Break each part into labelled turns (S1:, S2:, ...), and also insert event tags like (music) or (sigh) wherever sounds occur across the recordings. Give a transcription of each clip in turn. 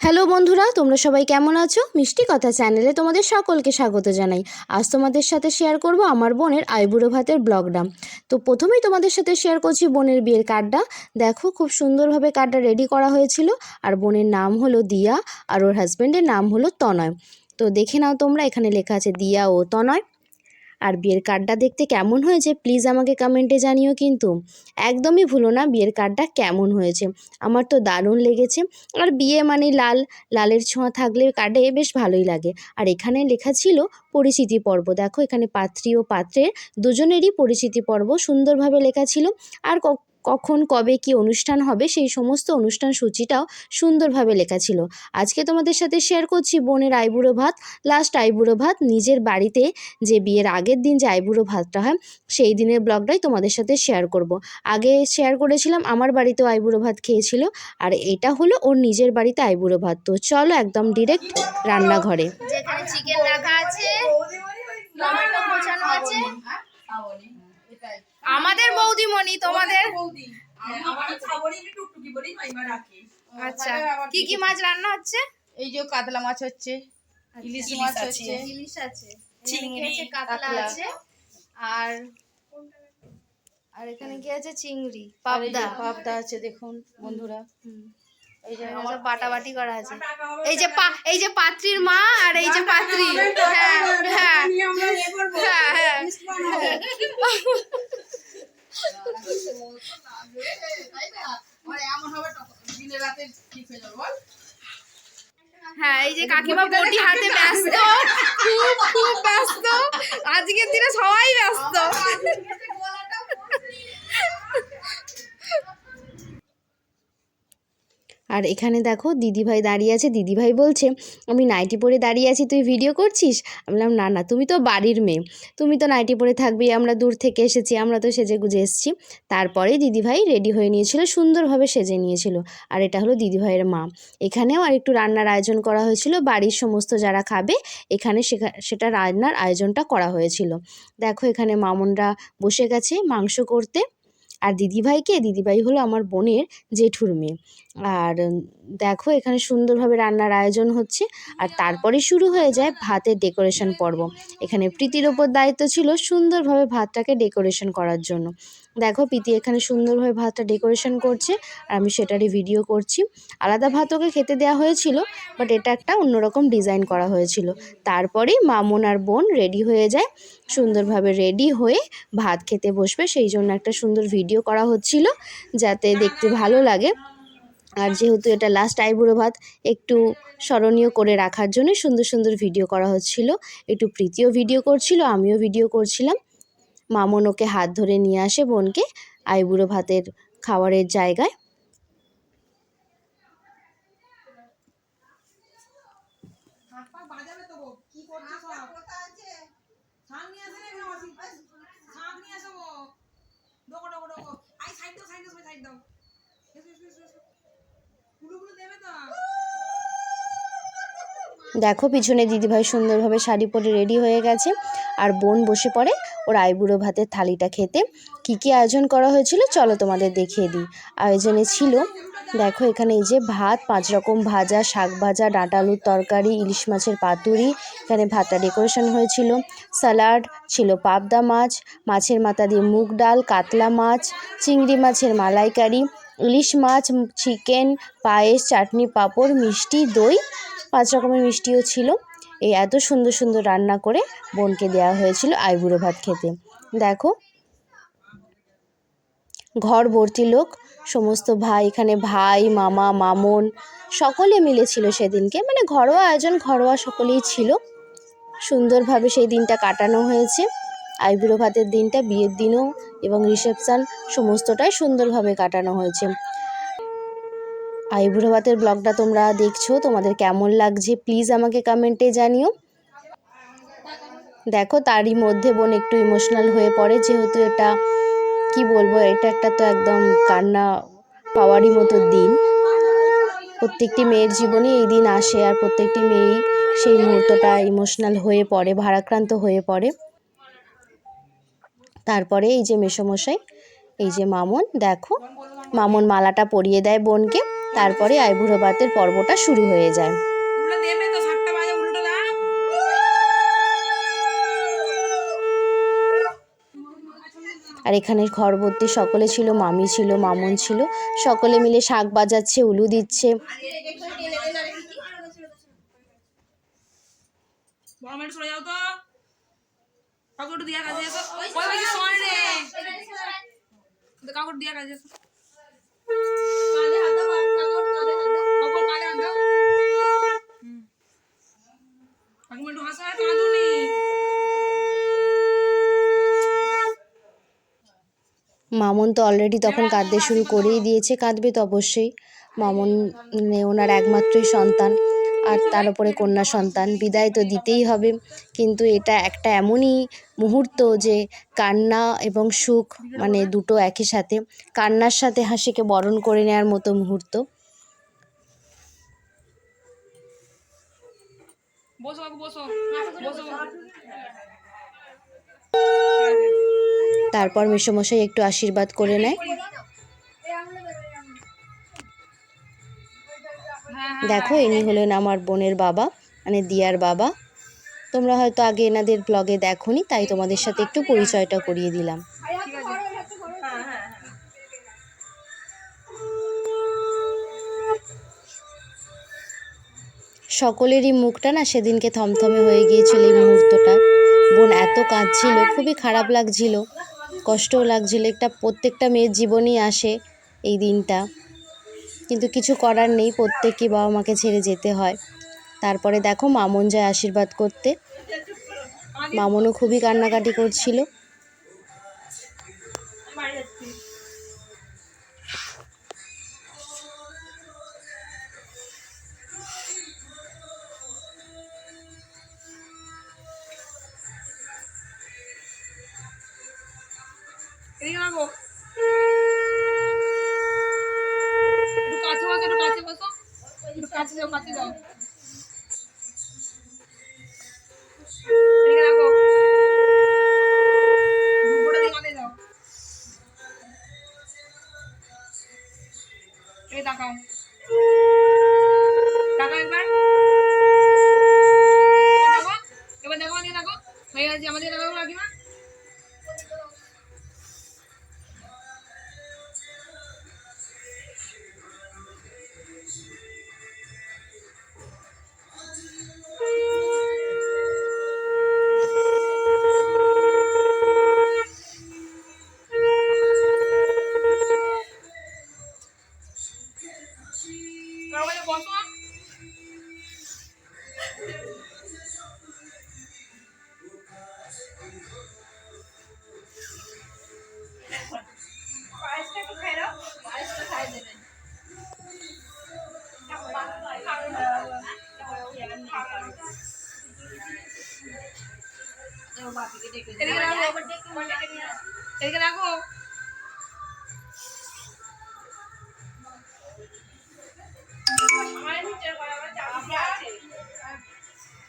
S1: Hello বন্ধুরা, তোমরা সবাই কেমন আছো? মিষ্টি কথা চ্যানেলে তোমাদের সকলকে স্বাগত জানাই। আজ তোমাদের সাথে শেয়ার করব আমার বোনের আইবুড়ো ভাতের ব্লগটা তো প্রথমেই তোমাদের সাথে শেয়ার করছি বোনের বিয়ের কার্ডটা দেখো, খুব সুন্দরভাবে কার্ডটা রেডি করা হয়েছিল। আর বোনের নাম হলো দিয়া, আর ওর হাজব্যান্ডের নাম হলো তনয়। তো দেখে নাও তোমরা, এখানে লেখা আছে দিয়া ও তনয়। আর বিয়ের কার্ডটা দেখতে কেমন হয়েছে প্লিজ আমাকে কমেন্টে জানিও কিন্তু। একদমই ভুলো না বিয়ের কার্ডটা কেমন হয়েছে। আমার তো দারুণ লেগেছে। আর বিয়ে মানে লাল, লালের ছোঁয়া থাকলে কার্ডে বেশ ভালোই লাগে। আর এখানে লেখা ছিল পরিচিতি পর্ব। দেখো এখানে পাত্রী ও পাত্রের দুজনেরই পরিচিতি পর্ব সুন্দরভাবে লেখা ছিল। আর কখন, কবে কি অনুষ্ঠান হবে, সেই সমস্ত অনুষ্ঠান সূচিটাও সুন্দরভাবে লেখা ছিল। আজকে তোমাদের সাথে শেয়ার করছি বোনের আইবুড়ো ভাত। লাস্ট আইবুড়ো ভাত, নিজের বাড়িতে যে বিয়ের আগের দিন যে আইবুড়ো ভাতটা হয়, সেই দিনের ব্লগটাই তোমাদের সাথে শেয়ার করব। আগে শেয়ার করেছিলাম, আমার বাড়িতেও আইবুড়ো ভাত খেয়েছিল, আর এটা হলো ওর নিজের বাড়িতে আইবুড়ো ভাত। তো চলো একদম ডিরেক্ট রান্নাঘরে।
S2: আমাদের বৌদিমণি তোমাদের? আচ্ছা কি কি মাছ রান্না হচ্ছে?
S3: এই যে কাতলা মাছ হচ্ছে ইলিশ মাছ হচ্ছে।
S2: ইলিশ আছে।
S3: চিংড়ি,
S2: কাতলা। আছে। আর আর এখানে কি আছে? চিংড়ি পাবদা।
S3: পাবদা আছে দেখুন বন্ধুরা। এই যে
S2: বাটাবাটি করা আছে। এই যে পা এই যে পাত্রীর মা আর এই যে পাত্রী। হ্যাঁ হ্যাঁ। হ্যাঁ হ্যাঁ। (laughs) হ্যাঁ এই যে কাকিমা বটি হাতে ব্যস্ত খুব খুব ব্যস্ত। আজকের দিনে সবাই ব্যস্ত।
S1: আর এখানে দেখো দিদিভাই দাঁড়িয়ে আছে, দিদিভাই বলছে, আমি নাইটি পরে দাঁড়িয়ে আছি, তুই ভিডিও করছিস? আমি বললাম, না না, তুমি তো বাড়ির মেয়ে। তুমি তো নাইটি পরে থাকবি, আমরা দূর থেকে এসেছি, আমরা তো সেজে গুজে এসেছি। তারপরে দিদিভাই রেডি হয়ে নিয়েছিল, সুন্দরভাবে সেজে নিয়েছিল। আর এটা হলো দিদিভাইয়ের মা। এখানেও আর একটু রান্নার আয়োজন করা হয়েছিল, বাড়ির সমস্ত যারা খাবে, এখানে সেটা রান্নার আয়োজনটা করা হয়েছিল। দেখো এখানে মামনরা বসে গেছে মাংস করতে। আর দিদিভাইকে, দিদিভাই হলো আমার বোনের জেঠুর মেয়ে। আর দেখো এখানে সুন্দরভাবে রান্নার আয়োজন হচ্ছে। আর তারপরে শুরু হয়ে যায় ভাতের ডেকোরেশন পর্ব। এখানে প্রীতির ওপর দায়িত্ব ছিল সুন্দরভাবে ভাতটাকে ডেকোরেশন করার জন্য। দেখো প্রীতি এখানে সুন্দরভাবে ভাতটা ডেকোরেশন করছে, আর আমি সেটারই ভিডিও করছি। আলাদা ভাত ওকে খেতে দেওয়া হয়েছিল, বাট এটা একটা অন্যরকম ডিজাইন করা হয়েছিল। তারপরেই মামুন আর বোন রেডি হয়ে যায়, সুন্দরভাবে রেডি হয়ে ভাত খেতে বসবে। সেই জন্য একটা সুন্দর ভিডিও করা হচ্ছিল, যাতে দেখতে ভালো লাগে। আর যেহেতু এটা লাস্ট আইবুড়ো ভাত একটু স্মরণীয় করে রাখার জন্য সুন্দর সুন্দর ভিডিও করা হচ্ছিল। একটু প্রীতিও ভিডিও করছিল আমিও ভিডিও করছিলাম। মামন ওকে হাত ধরে নিয়ে আসে বোনকে আইবুড়ো ভাতের খাবারের জায়গায়। দেখো, পিছনে দিদিভাই সুন্দরভাবে শাড়ি পরে রেডি হয়ে গেছে। আর বোন বসে পড়ে ওর আইবুড়ো ভাতের থালিটা খেতে। কী কী আয়োজন করা হয়েছিল চলো তোমাদের দেখিয়ে দিই। আয়োজনে ছিল, দেখো এখানে এই যে ভাত, পাঁচ রকম ভাজা, শাক ভাজা, ডাঁটা আলুর তরকারি, ইলিশ মাছের পাতুরি, এখানে ভাতটা ডেকোরেশন হয়েছিল। স্যালাড ছিল পাবদা মাছ, মাছের মাথা দিয়ে মুগ ডাল, কাতলা মাছ, চিংড়ি মাছের মালাইকারি ইলিশ মাছ, চিকেন, পায়েস, চাটনি, পাঁপড়, মিষ্টি, দই, পাঁচ রকমের মিষ্টিও ছিল। এই এত সুন্দর সুন্দর রান্না করে বোনকে দেওয়া হয়েছিল আইবুড়ো ভাত খেতে। দেখো ঘর ভর্তি লোক, সমস্ত ভাই, এখানে ভাই, মামা, মামন, সকলে মিলেছিল সেদিনকে। মানে ঘরোয়া আয়োজন, ঘরোয়া সকলেই ছিল। সুন্দরভাবে সেই দিনটা কাটানো হয়েছে। আইবুড়ো ভাতের দিনটা, বিয়ের দিনও এবং রিসেপশান সমস্তটাই সুন্দরভাবে কাটানো হয়েছে। আইবুড়ো ভাতের ব্লগটা তোমরা দেখছ, তোমাদের কেমন লাগছে প্লিজ আমাকে কমেন্টে জানিও। দেখো, তারই মধ্যে বোন একটু ইমোশনাল হয়ে পড়ে, যেহেতু এটা, কি বলব, এটা একটা তো একদম কান্না পাওয়ারই মতো দিন। প্রত্যেকটি মেয়ের জীবনে এই দিন আসে আর প্রত্যেকটি মেয়েই সেই মুহূর্তটা ইমোশনাল হয়ে পড়ে, ভারাক্রান্ত হয়ে পড়ে। তারপরে এই যে মেসোমশাই এই যে মামন দেখো মামন মালাটা পরিয়ে দেয় বোনকে তারপরে আইবুড়ো ভাতের পর্বটা শুরু হয়ে যায়। আর এখানে ঘর ভর্তি সকলে ছিল মামি ছিল মামুন ছিল সকলে মিলে শাক বাজাচ্ছে উলু দিচ্ছে।
S3: বড় মেয়ে সরে যাও তো। কাকুর দিয়া কাজে ওই ভাই শোন রে। কাকুর দিয়া কাজে হাত দাও কাকুর হাত দাও হাসো
S1: মামুন তো অলরেডি তখন কাঁদতে শুরু করেই দিয়েছে কাঁদবে তো অবশ্যই। মামুন মানে ওনার একমাত্রই সন্তান। আর তার উপরে কন্যা সন্তান বিদায় তো দিতেই হবে। কিন্তু এটা একটা এমনই মুহূর্ত যে কান্না এবং সুখ মানে দুটো একই সাথে। কান্নার সাথে হাসিকে বরণ করে নেওয়ার মতো মুহূর্ত।
S3: বসো বসো। বসো
S1: তারপর মেসোমশাই একটু আশীর্বাদ করে নেয়। দেখো ইনি হলেন আমার বোনের বাবা মানে দিয়ার বাবা। তোমরা হয়তো আগে এনাদের ব্লগে দেখোনি তাই তোমাদের সাথে একটু পরিচয়টা করিয়ে দিলাম। সকলেরই মুখটা না সেদিনকে থমথমে হয়ে গিয়েছিল এই মুহূর্তটা বোন এত কাঁদছিল খুবই খারাপ লাগছিল কষ্টও লাগছিল একটা প্রত্যেকটা মেয়ের জীবনেই আসে এই দিনটা। কিন্তু কিছু করার নেই, প্রত্যেককে বাবা মাকে ছেড়ে যেতে হয়। তারপরে দেখো মামন যায় আশীর্বাদ করতে। মামনও খুবই কান্নাকাটি করছিল।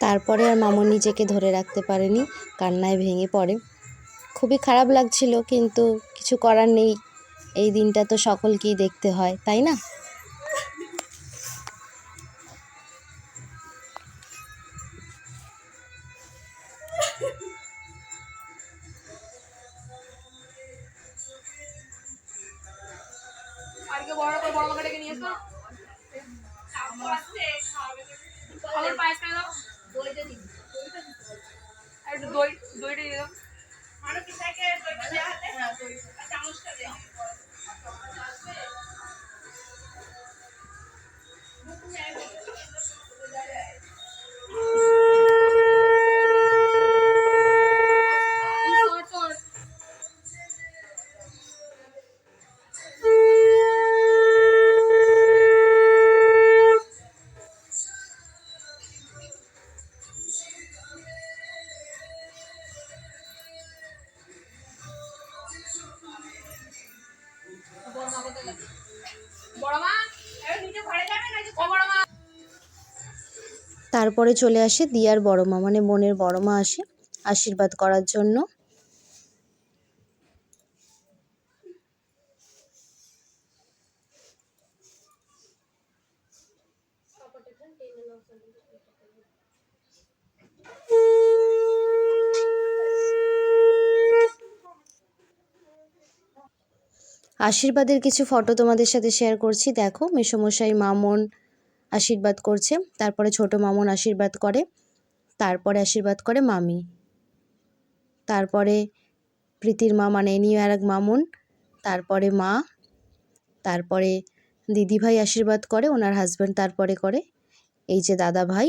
S1: তারপরে আর মামু নিজেকে ধরে রাখতে পারেনি, কান্নায় ভেঙে পড়ে। খুবই খারাপ লাগছিল, কিন্তু কিছু করার নেই। এই দিনটা তো সকলকেই দেখতে হয়, তাই না?
S3: বড় বড় মাকে নিয়ে এসো। দই দইটা দিয়ে দাও। সর,
S1: তারপরে চলে আসে দিয়ার বড় মা মানে বোনের বড় মা আসে আশীর্বাদ করার জন্য। আশীর্বাদের কিছু ফটো তোমাদের সাথে শেয়ার করছি। দেখো, মেসমশাই, মামন আশীর্বাদ করছে। তারপরে ছোট মামন আশীর্বাদ করে, তারপরে আশীর্বাদ করে মামি। তারপরে প্রীতির মা মানে এ নিয়ে আর এক মামুন, তারপরে মা, তারপরে দিদিভাই আশীর্বাদ করে, ওনার হাজব্যান্ড তারপরে করে, এই যে দাদা ভাই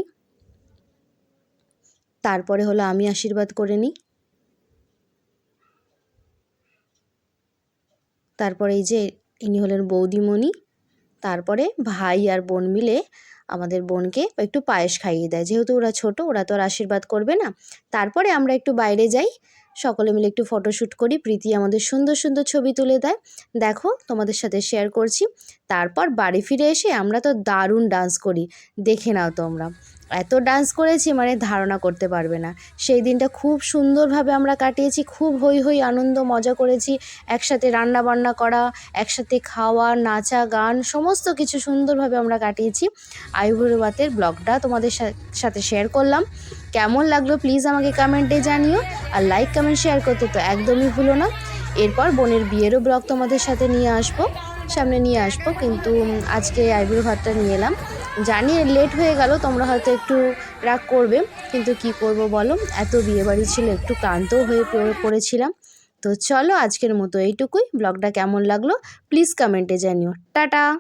S1: তারপরে হলো আমি আশীর্বাদ করে নিই। তারপরে এই যে ইনি হলেন বৌদিমণি। তারপরে ভাই আর বোন মিলে আমাদের বোনকে একটু পায়েস খাইয়ে দেয়। যেহেতু ওরা ছোট, ওরা তো আর আশীর্বাদ করবে না। তারপরে আমরা একটু বাইরে যাই। সকলে মিলে একটু ফটোশ্যুট করি। প্রীতি আমাদের সুন্দর সুন্দর ছবি তুলে দেয়। দেখো, তোমাদের সাথে শেয়ার করছি। তারপর বাড়ি ফিরে এসে আমরা তো দারুণ ডান্স করি। দেখে নাও তোমরা। এত ডান্স করেছি মানে ধারণা করতে পারবে না। সেই দিনটা খুব সুন্দরভাবে আমরা কাটিয়েছি, খুব হই হই আনন্দ, মজা করেছি। একসাথে রান্না বান্না করা, একসাথে খাওয়া, নাচা, গান, সমস্ত কিছু সুন্দরভাবে আমরা কাটিয়েছি। আইভুরবাতের ব্লগটা তোমাদের সাথে শেয়ার করলাম। কেমন লাগল প্লিজ আমাকে কমেন্টে জানিও। আর লাইক কমেন্ট শেয়ার করতে তো একদমই ভুলো না। এরপর বোনের বিয়েরও ব্লগ তোমাদের সাথে নিয়ে আসব। সামনে নিয়ে আসব, কিন্তু আজকে আইবুড়ো ভাতটা নিয়ে এলাম। জানি লেট হয়ে গেল, তোমরা হয়তো একটু রাগ করবে, কিন্তু কি করব বলো? এত বিয়েবাড়ি ছিল, একটু ক্লান্তও হয়ে পড়ে- পড়েছিলাম। তো চলো আজকের মতো এইটুকুই, ব্লগটা কেমন লাগল প্লিজ কমেন্টে জানিও। টাটা!